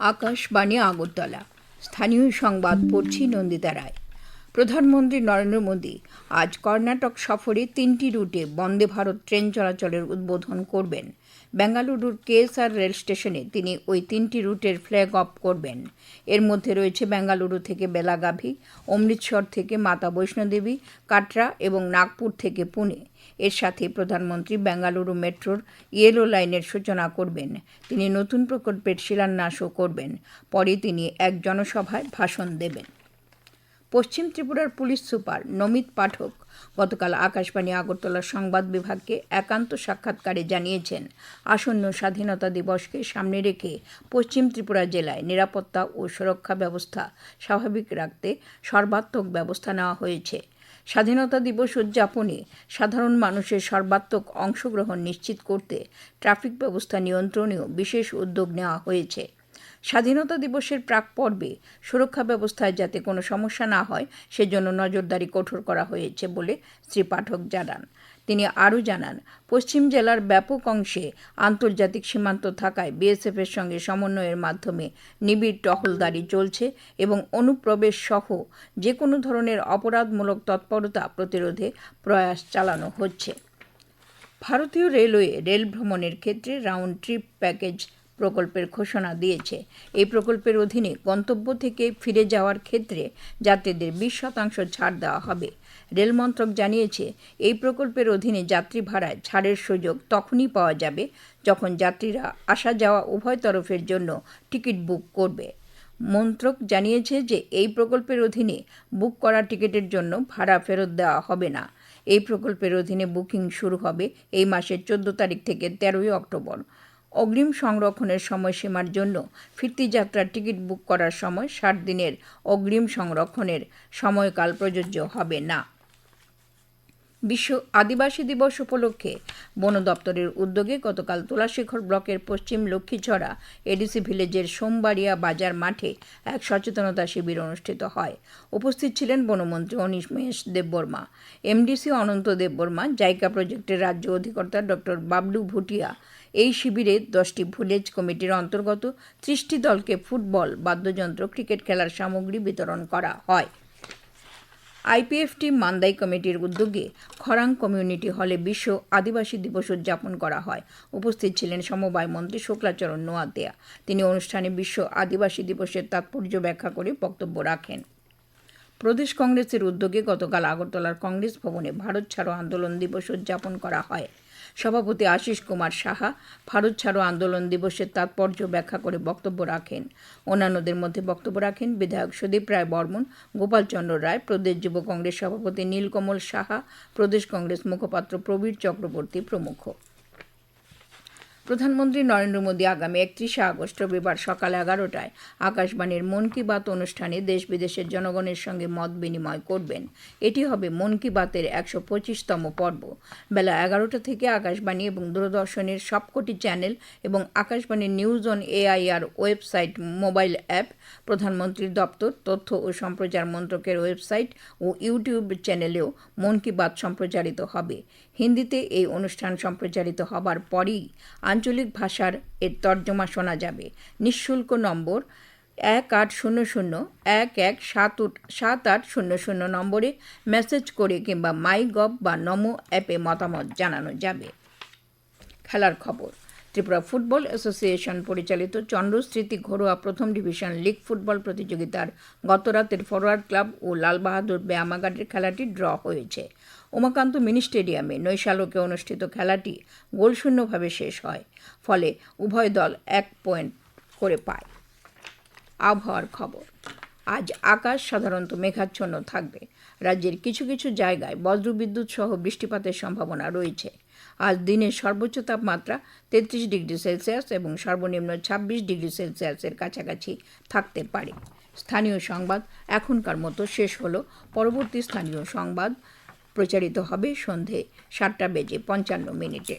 আকাশবাণী আগরতলা। স্থানীয় সংবাদ পড়ছি নন্দিতা রায়। প্রধানমন্ত্রী নরেন্দ্র মোদী আজ কর্ণাটক সফরে তিনটি রুটে বন্দে ভারত ট্রেন চলাচলের উদ্বোধন করবেন। বেঙ্গালুরুর কেএসআর রেল স্টেশনে তিনি ওই তিনটি রুটের ফ্ল্যাগ অফ করবেন। এর মধ্যে রয়েছে বেঙ্গালুরু থেকে বেলাগাভি, অমৃতসর থেকে মাতা বৈষ্ণোদেবী, কাটরা এবং নাগপুর থেকে পুনে। এর সাথে প্রধানমন্ত্রী বেঙ্গালুরু মেট্রোর ইয়েলো লাইনের সূচনা করবেন। তিনি নতুন প্রকল্পের শিলান্যাসও করবেন। পরে তিনি এক জনসভায় ভাষণ দেবেন। পশ্চিম ত্রিপুরার পুলিশ সুপার নমিত পাঠক গতকাল আকাশবাণী আগরতলার সংবাদ বিভাগকে একান্ত সাক্ষাৎকারে জানিয়েছেন, আসন্ন স্বাধীনতা দিবসকে সামনে রেখে পশ্চিম ত্রিপুরা জেলায় নিরাপত্তা ও সুরক্ষা ব্যবস্থা স্বাভাবিক রাখতে সর্বাত্মক ব্যবস্থা নেওয়া হয়েছে। স্বাধীনতা দিবস উদযাপনে সাধারণ মানুষের সর্বাত্মক অংশগ্রহণ নিশ্চিত করতে ট্রাফিক ব্যবস্থা নিয়ন্ত্রণেও বিশেষ উদ্যোগ নেওয়া হয়েছে। স্বাধীনতা দিবসের প্রাক পর্বে সুরক্ষা ব্যবস্থায় যাতে কোনো সমস্যা না হয়, সেজন্য নজরদারি কঠোর করা হয়েছে বলে শ্রী পাঠক জানান। তিনি আরও জানান, পশ্চিম জেলার ব্যাপক অংশে আন্তর্জাতিক সীমান্ত থাকায় বিএসএফের সঙ্গে সমন্বয়ের মাধ্যমে নিবিড় টহলদারি চলছে এবং অনুপ্রবেশ সহ যে কোনো ধরনের অপরাধমূলক তৎপরতা প্রতিরোধে প্রয়াস চালানো হচ্ছে। ভারতীয় রেলওয়ে রেল ভ্রমণের ক্ষেত্রে রাউন্ড ট্রিপ প্যাকেজ প্রকল্পের ঘোষণা দিয়েছে। এই প্রকল্পের অধীনে গন্তব্য থেকে ফিরে যাওয়ার ক্ষেত্রে যাত্রীদের বিশ শতাংশ ছাড় দেওয়া হবে। রেল মন্ত্রক জানিয়েছে, এই প্রকল্পের অধীনে যাত্রী ভাড়ায় ছাড়ের সুযোগ তখনই পাওয়া যাবে যখন যাত্রীরা আসা যাওয়া উভয় তরফের জন্য টিকিট বুক করবে। মন্ত্রক জানিয়েছে যে, এই প্রকল্পের অধীনে বুক করা টিকিটের জন্য ভাড়া ফেরত দেওয়া হবে না। এই প্রকল্পের অধীনে বুকিং শুরু হবে এই মাসের চোদ্দ তারিখ থেকে তেরোই অক্টোবর। অগ্রিম সংরক্ষণের সময়সীমার জন্য ফিরতি যাত্রার টিকিট বুক করার সময় ষাট দিনের অগ্রিম সংরক্ষণের সময়কাল প্রযোজ্য হবে না। বিশ্ব আদিবাসী দিবস উপলক্ষে বন দপ্তরের উদ্যোগে গতকাল তুলাশিখর ব্লকের পশ্চিম লক্ষ্মীছড়া এডিসি ভিলেজের সোমবাড়িয়া বাজার মাঠে এক সচেতনতা শিবির অনুষ্ঠিত হয়। উপস্থিত ছিলেন বনমন্ত্রী অনিমেষ দেববর্মা এমডিসি অনন্ত দেববর্মা, জাইকা প্রজেক্টের রাজ্য অধিকর্তা ডক্টর বাবলু ভুটিয়া। এই শিবিরে দশটি ভিলেজ কমিটির অন্তর্গত ত্রিশটি দলকে ফুটবল, বাদ্যযন্ত্র, ক্রিকেট খেলার সামগ্রী বিতরণ করা হয়। আইপিএফটি মান্দাই কমিটির উদ্যোগে খরাং কমিউনিটি হলে বিশ্ব আদিবাসী দিবস উদযাপন করা হয়। উপস্থিত ছিলেন সমবায় মন্ত্রী শুক্লাচরণ নোয়াতেয়া তিনি অনুষ্ঠানে বিশ্ব আদিবাসী দিবসের তাৎপর্য ব্যাখ্যা করে বক্তব্য রাখেন। প্রদেশ কংগ্রেসের উদ্যোগে গতকাল আগরতলার কংগ্রেস ভবনে ভারত ছাড়ো আন্দোলন দিবস উদযাপন করা হয়। সভাপতি আশিস কুমার সাহা ভারত ছাড়ো আন্দোলন দিবসের তাৎপর্য ব্যাখ্যা করে বক্তব্য রাখেন। অন্যান্যদের মধ্যে বক্তব্য রাখেন বিধায়ক সুদীপ রায় বর্মন, গোপালচন্দ্র রায়, প্রদেশ যুব কংগ্রেস সভাপতি নীলকমল সাহা, প্রদেশ কংগ্রেস মুখপাত্র প্রবীর চক্রবর্তী প্রমুখ। প্রধানমন্ত্রী নরেন্দ্র মোদী আগামী একত্রিশে আগস্ট রবিবার সকাল এগারোটায় আকাশবাণীর মন কি বাত অনুষ্ঠানে দেশ বিদেশের জনগণের সঙ্গে মত বিনিময় করবেন। এটি হবে মন কি বাতের একশো পঁচিশতম পর্ব। বেলা এগারোটা থেকে আকাশবাণী এবং দূরদর্শনের সবকটি চ্যানেল এবং আকাশবাণীর news on AIR website, mobile app, প্রধানমন্ত্রীর দপ্তর, তথ্য ও সম্প্রচার মন্ত্রকের ওয়েবসাইট ও ইউটিউব চ্যানেলেও মন কি বাত সম্প্রচারিত হবে। হিন্দিতে এই অনুষ্ঠান সম্প্রচারিত হবার পরই আঞ্চলিক ভাষার এর তর্জমা শোনা যাবে। নিঃশুল্ক নম্বর এক আট শূন্য শূন্য, এক এক সাত সাত আট শূন্য শূন্য নম্বরে মেসেজ করে কিংবা মাই গভ বা নমো অ্যাপে মতামত জানানো যাবে। খেলার খবর, ত্রিপুরা ফুটবল অ্যাসোসিয়েশন পরিচালিত চন্দ্রস্মৃতি ঘরোয়া প্রথম ডিভিশন লিগ ফুটবল প্রতিযোগিতার গতরাতের ফরওয়ার্ড ক্লাব ও লালবাহাদুর ব্যায়ামাগারের খেলাটি ড্র হয়েছে। উমাকান্ত মিনি স্টেডিয়ামে নৈশালোকে অনুষ্ঠিত খেলাটি গোলশূন্যভাবে শেষ হয়, ফলে উভয় দল এক পয়েন্ট করে পায়। আবহাওয়ার খবর। আজ আকাশ সাধারণত মেঘাচ্ছন্ন থাকবে। রাজ্যের কিছু কিছু জায়গায় বজ্রবিদ্যুৎ সহ বৃষ্টিপাতের সম্ভাবনা রয়েছে। আজ দিনের সর্বোচ্চ তাপমাত্রা তেত্রিশ ডিগ্রি সেলসিয়াস এবং সর্বনিম্ন ছাব্বিশ ডিগ্রি সেলসিয়াসের কাছাকাছি থাকতে পারে। স্থানীয় সংবাদ এখনকার মতো শেষ হলো। পরবর্তী স্থানীয় সংবাদ প্রচারিত হবে সন্ধে সাতটা বেজে পঞ্চান্ন মিনিটে।